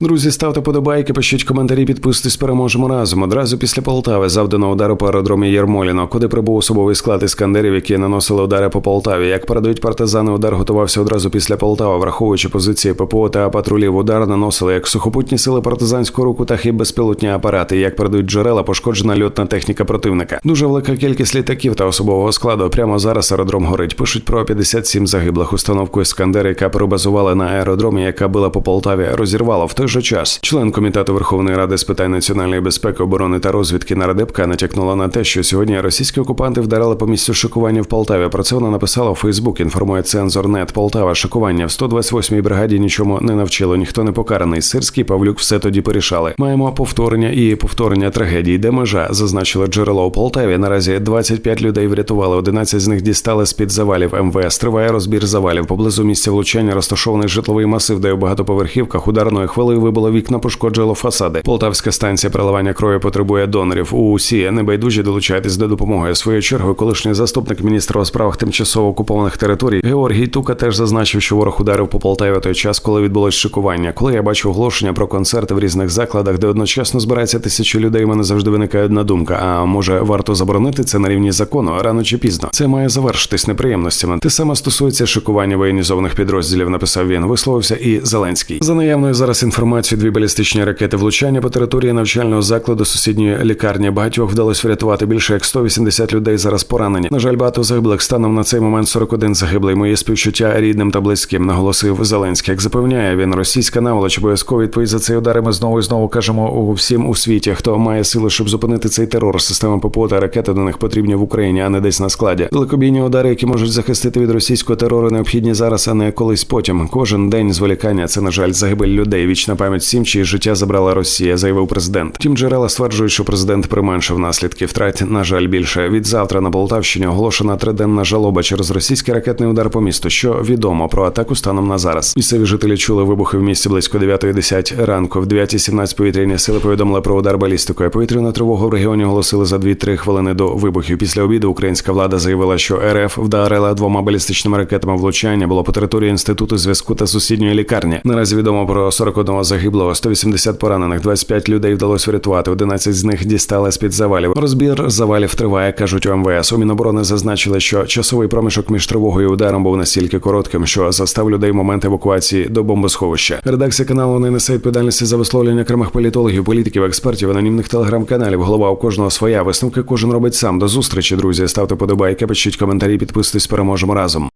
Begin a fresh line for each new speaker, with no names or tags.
Друзі, ставте подобайки, пишіть коментарі, підписуйтесь, переможемо разом. Одразу після Полтави завдано удару по аеродромі Єрмоліно, куди прибув особовий склад іскандерів, які наносили удари по Полтаві. Як передають партизани, удар готувався одразу після Полтави, враховуючи позиції ППО та патрулів. Удар наносили як сухопутні сили партизанського руху, так і безпілотні апарати. Як передають джерела, пошкоджена льотна техніка противника. Дуже велика кількість літаків та особового складу. Прямо зараз аеродром горить. Пишуть про 57 загиблих. Установку Іскандер, яка перебазувала на аеродромі, яка била по Полтаві, розірвала в той же час. Член комітету Верховної Ради з питань національної безпеки, оборони та розвідки Нарадепка натякнула на те, що сьогодні російські окупанти вдарили по місцю шикування в Полтаві. Про це вона написала у Фейсбук. Інформує цензор.нет. Полтава. Шикування в 128-й бригаді нічому не навчило. Ніхто не покараний. Сирський Павлюк все тоді порішали. Маємо повторення і повторення трагедії, де межа зазначили джерело у Полтаві. Наразі 25 людей врятували. 11 з них дістали з під завалів. МВС триває розбір завалів. Поблизу місця влучання розташований житловий масив, де у багатоповерхівках ударною хвилею вибило вікна, пошкоджувало фасади. Полтавська станція переливання крові потребує донорів. Усі небайдужі долучайтесь до допомоги. Своєю чергою, колишній заступник міністра у справах тимчасово окупованих територій Георгій Тука теж зазначив, що ворог ударив по Полтаві той час, коли відбулось шикування. Коли я бачу оголошення про концерти в різних закладах, де одночасно збирається тисячі людей, у мене завжди виникає одна думка. А може варто заборонити це на рівні закону рано чи пізно? Це має завершитись неприємностями. Те саме стосується шикування воєнізованих підрозділів. Написав він. Висловився і Зеленський. За наявною зараз інформацією, дві балістичні ракети влучання по території навчального закладу сусідньої лікарні. Багатьох вдалося врятувати більше як 180 людей зараз поранені. На жаль, багато загиблих станом на цей момент 41 загиблий. Моє співчуття рідним та близьким, наголосив Зеленський. Як запевняє він, російська наволоч обов'язково відповідь за цей удар. Ми знову і знову кажемо у всім у світі, хто має сили, щоб зупинити цей терор. Система ППО та ракети до них потрібні в Україні, а не десь на складі. Далекобійні удари, які можуть захистити від російського терору, необхідні зараз, а не колись потім. Кожен день зволікання це на жаль загибель людей. Вічна пам'ять всім, чиї життя забрала Росія, заявив президент. Втім, джерела стверджують, що президент применшив наслідки втрат. На жаль, більше від завтра на Полтавщині оголошена триденна жалоба через російський ракетний удар по місту. Що відомо про атаку станом на зараз. Місцеві жителі чули вибухи в місті близько 9.10 ранку. В 9.17 повітряні сили повідомили про удар балістикою. Повітряну тривогу в регіоні оголосили за 2-3 хвилини до вибухів. Після обіду українська влада заявила, що РФ вдарила двома балістичними ракетами влучання. Було по території інституту зв'язку та сусідньої лікарні. Наразі відомо про 41 загиблого, 180 поранених, 25 людей вдалося врятувати. 11 з них дістали з під завалів. Розбір завалів триває, кажуть у МВС. У Міноборони зазначили, що часовий проміжок між тривогою і ударом був настільки коротким, що застав людей момент евакуації до бомбосховища. Редакція каналу не несе відповідальності за висловлення окремих політологів, політиків, експертів, анонімних телеграм-каналів. Голова у кожного своя висновки кожен робить сам. До зустрічі, друзі. Ставте подобайки, пишіть коментарі, підписуйтесь, переможемо разом.